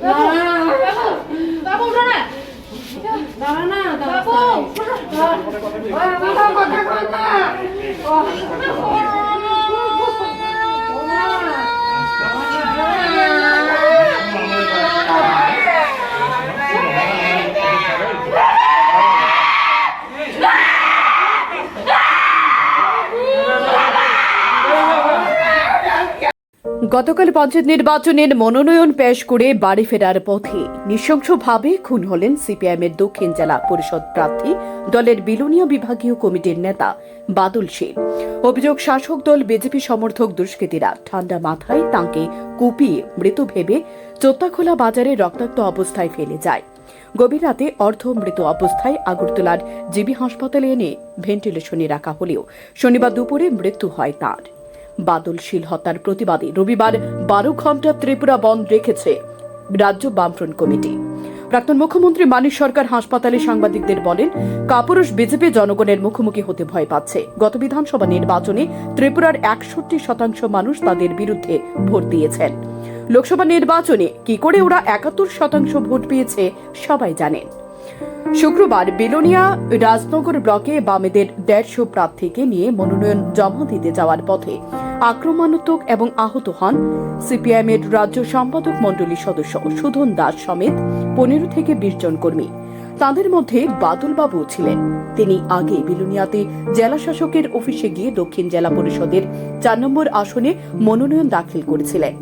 나봉 일어나. 나라나 나봉. 와, 나봉 나봉 나봉. গতকাল পঞ্চায়েত নির্বাচনের মনোনয়ন পেশ করে বাড়ি ফেরার পথে নৃশংসভাবে খুন হলেন সিপিআইএমের দক্ষিণ জেলা পরিষদ প্রার্থী দলের বিলোনিয়া বিভাগীয় কমিটির নেতা বাদল শীল অভিযোগ, শাসক দল বিজেপি সমর্থক দুষ্কৃতীরা ঠান্ডা মাথায় তাঁকে কুপিয়ে মৃত ভেবে চোত্তাখোলা বাজারে রক্তাক্ত অবস্থায় ফেলে যায়। গভীর রাতে অর্ধ মৃত অবস্থায় আগরতলার জিবি হাসপাতালে এনে ভেন্টিলেশনে রাখা হলেও শনিবার দুপুরে মৃত্যু হয় তাঁর। বাদলশীল হত্যার প্রতিবাদে রবিবার বারো ঘণ্টা ত্রিপুরা বন্ধ রেখেছে রাজ্য বামফ্রন্ট কমিটি। প্রাক্তন মুখ্যমন্ত্রী মানিক সরকার হাসপাতালে সাংবাদিকদের বলেন, কাপুরুষ বিজেপি জনগণের মুখোমুখি হতে ভয় পাচ্ছে। গত বিধানসভা নির্বাচনে ত্রিপুরার একষট্টি শতাংশ মানুষ তাদের বিরুদ্ধে ভোট দিয়েছেন। লোকসভা নির্বাচনে কি করে ওরা একাত্তর শতাংশ ভোট পেয়েছে, সবাই জানেন। শুক্রবার বেলোনিয়া রাজনগর ব্লকে বামেদের দেড়শো প্রার্থীকে নিয়ে মনোনয়ন জমা দিতে যাওয়ার পথে আক্রমণাত্মক এবং আহত হন সিপিআইএম এর রাজ্য সম্পাদক মণ্ডলীর সদস্য সুধন দাস সমেত পনেরো থেকে বিশ জন কর্মী। তাদের মধ্যে বাদলবাবু ছিলেন। তিনি আগে বিলুনিয়াতে জেলা শাসকের অফিসে গিয়ে দক্ষিণ জেলা পরিষদের চার নম্বর আসনে মনোনয়ন দাখিল করেছিলেন।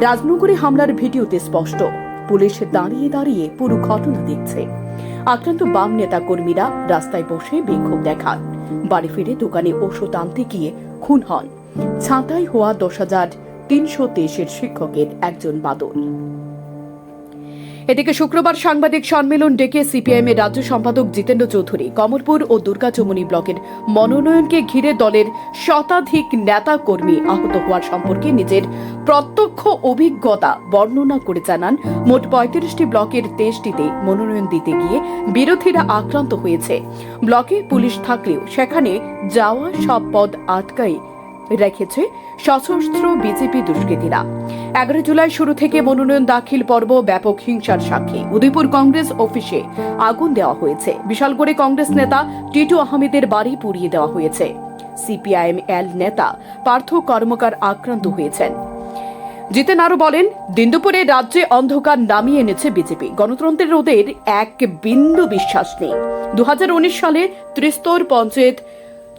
রাজনগরে হামলার ভিডিওতে স্পষ্ট। পুলিশ দাঁড়িয়ে দাঁড়িয়ে পুরো ঘটনা দেখছে। আক্রান্ত বাম নেতা কর্মীরা রাস্তায় বসে বিক্ষোভ দেখান। বাড়ি ফিরে দোকানে ওষুধ আনতে গিয়ে খুন হন। ছাঁটাই হওয়া দশ হাজার তিনশো তেইশের শিক্ষকের একজন বাদল। এদিকে শুক্রবার সাংবাদিক সম্মেলন ডেকে সিপিআইএম এর রাজ্য সম্পাদক জিতেন্দ্র চৌধুরী কমলপুর ও দুর্গাচমনি ব্লকের মনোনয়নকে ঘিরে দলের শতাধিক নেতা কর্মী আহত হওয়ার সম্পর্কে নিজের প্রত্যক্ষ অভিজ্ঞতা বর্ণনা করে জানান। মোট পঁয়ত্রিশটি ব্লকের তেইশটিতে মনোনয়ন দিতে গিয়ে বিরোধীরা আক্রান্ত হয়েছে। ব্লকে পুলিশ থাকলেও সেখানে যাওয়া সব পদ আটকাই রেখেছে সশস্ত্র বিজেপি দুষ্কৃতীরা। এগারো জুলাই শুরু থেকে মনোনয়ন দাখিল পর্ব ব্যাপক হিংসার সাক্ষী। উদয়পুর কংগ্রেস অফিসে আগুন দেওয়া হয়েছে। বিশালগড়ে কংগ্রেস নেতা টিটু আহমেদের বাড়ি পুড়িয়ে দেওয়া হয়েছে। সিপিআইএম এল নেতা পার্থ কর্মকার আক্রান্ত হয়েছেন। জিতেন আরও বলেন, দিনদুপুরে রাজ্যে অন্ধকার নামিয়ে এনেছে বিজেপি। গণতন্ত্রের ওদের এক বিন্দু বিশ্বাস নেই। দু হাজার উনিশ সালে ত্রিস্তর পঞ্চায়েত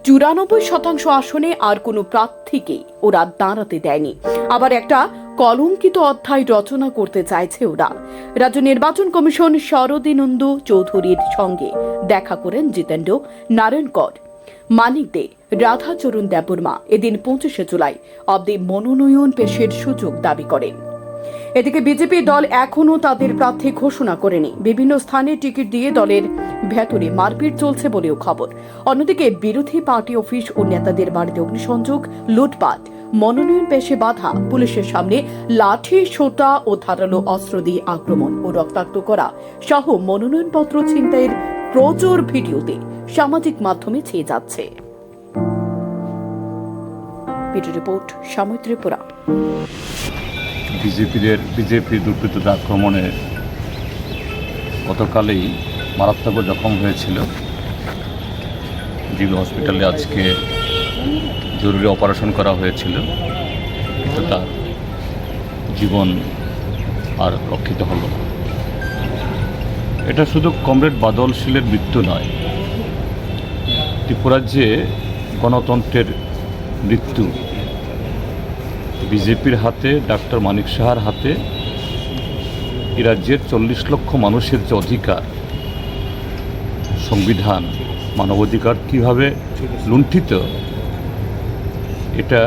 চুরানব্বই শতাংশ আসনে আর কোনো প্রার্থীকে ওরা দাঁড়াতে দেয়নি। আবার একটা কলঙ্কিত অধ্যায় রচনা করতে চাইছে ওরা। রাজ্য নির্বাচন কমিশন শরদিনন্দু চৌধুরীর সঙ্গে দেখা করেন জিতেন্দ্র নারায়ণ কর মানিক দে, রাধাচরণ দেববর্মা এদিন পঁচিশে জুলাই অব্দি মনোনয়ন পেশের সুযোগ দাবি করেন। এদিকে বিজেপি দল এখনও তাদের প্রার্থী ঘোষণা করেনি। বিভিন্ন স্থানে টিকিট দিয়ে দলের ভেতরে মারপিট চলছে বলেও খবর। অন্যদিকে বিরোধী পার্টি অফিস ও নেতাদের বাড়িতে অগ্নিসংযোগ, লুটপাট, মনোনয়ন পেশে বাধা, পুলিশের সামনে লাঠি, সোটা ও ধারালো অস্ত্র দিয়ে আক্রমণ ও রক্তাক্ত করা সহ মনোনয়নপত্র ছিনতাইয়ের প্রচুর ভিডিওতে সামাজিক মাধ্যমে ছেয়ে যাচ্ছে। রিপোর্ট সাময়িক ত্রিপুরা। বিজেপিদের, বিজেপি দুর্বৃত্তদের আক্রমণে গতকালেই মারাত্মক জখম হয়েছিল। জিবি হসপিটালে আজকে জরুরি অপারেশন করা হয়েছিল। কিন্তু তার জীবন আর রক্ষিত হলো এটা শুধু কমরেড বাদল শীলের মৃত্যু নয় ত্রিপুরাজ্যে গণতন্ত্রের মৃত্যু বিজেপির হাতে, ডাক্তার মানিক সাহার হাতে, এ রাজ্যের চল্লিশ লক্ষ মানুষের যে অধিকার, সংবিধান, মানবাধিকার কীভাবে লুণ্ঠিত, এটা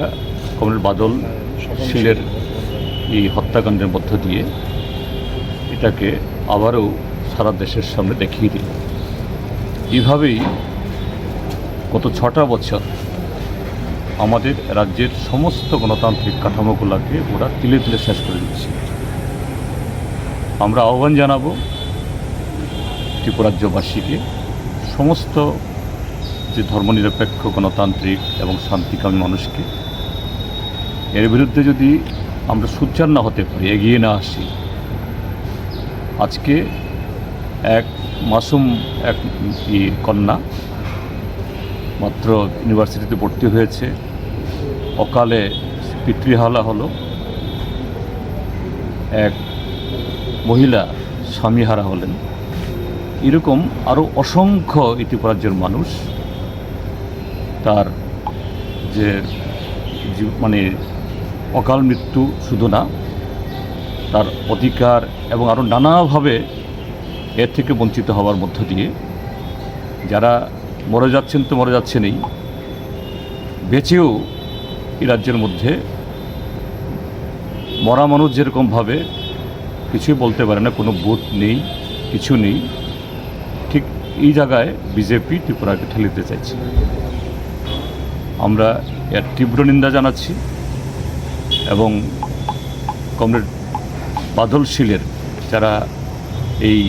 কমরেড বাদল শিলের এই হত্যাকাণ্ডের মধ্য দিয়ে এটাকে আবারও সারা দেশের সামনে দেখিয়ে দিল। এইভাবেই গত ছটা বছর আমাদের রাজ্যের সমস্ত গণতান্ত্রিক কাঠামোগুলোকে ওরা তিলে তিলে শেষ করে দিচ্ছে। আমরা আহ্বান জানাব ত্রিপুরাজ্যবাসীকে, সমস্ত যে ধর্মনিরপেক্ষ গণতান্ত্রিক এবং শান্তিকামী মানুষকে, এর বিরুদ্ধে যদি আমরা সোচ্চার না হতে পারি, এগিয়ে না আসি, আজকে এক মাসুম এক কন্যা মাত্র ইউনিভার্সিটিতে ভর্তি হয়েছে। অকালে পিতৃহালা হলো এক মহিলা স্বামীহারা হলেন। এরকম আরও অসংখ্য ইতিপরাজ্যের মানুষ তার যে মানে অকাল মৃত্যু শুধু না, তার অধিকার এবং আরও নানাভাবে এর থেকে বঞ্চিত হওয়ার মধ্য দিয়ে যারা মরে যাচ্ছেন তো মরে যাচ্ছেনই, বেঁচেও এই রাজ্যের মধ্যে মরা মানুষ যেরকমভাবে কিছুই বলতে পারে না, কোনো বুথ নেই, কিছু নেই, ঠিক এই জায়গায় বিজেপি ত্রিপুরাকে ঠেলে দিতে চাইছে। আমরা এর তীব্র নিন্দা জানাচ্ছি এবং কমরেড বাদল শীলের যারা এই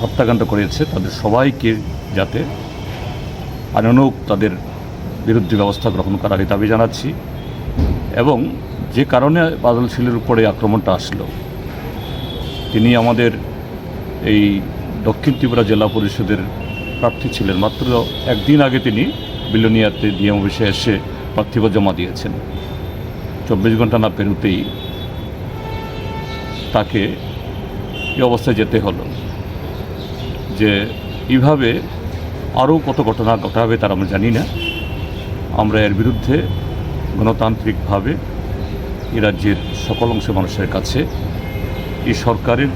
হত্যাকাণ্ড করেছে, তাদের সবাইকে যাতে আননুক তাদের বিরুদ্ধে ব্যবস্থা গ্রহণ করার দাবি জানাচ্ছি এবং যে কারণে বাদল শিলের উপরে আক্রমণটা আসলো, তিনি আমাদের এই দক্ষিণ ত্রিপুরা জেলা পরিষদের প্রার্থী ছিলেন। মাত্র একদিন আগে তিনি বিলোনিয়াতে ডিএম অফিসে এসে প্রার্থীপদ জমা দিয়েছেন। চব্বিশ ঘণ্টা না পেরোতেই তাকে এই অবস্থায় যেতে হলো যে, এইভাবে আরও কত ঘটনা ঘটাবে তার আমরা জানি না। আমরা এর বিরুদ্ধে গণতান্ত্রিকভাবে এ রাজ্যের সকল অংশ মানুষের কাছে এই সরকারের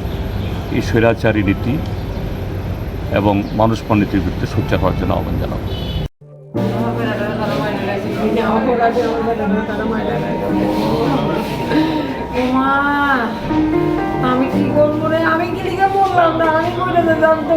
এই স্বৈরাচারী নীতি এবং মানুষ পণ্ডিতের বিরুদ্ধে সোচ্চার হওয়ার জন্য আহ্বান জানাব। আমি কি করব রে? আমি কি বললাম না আমি করে দিলাম তো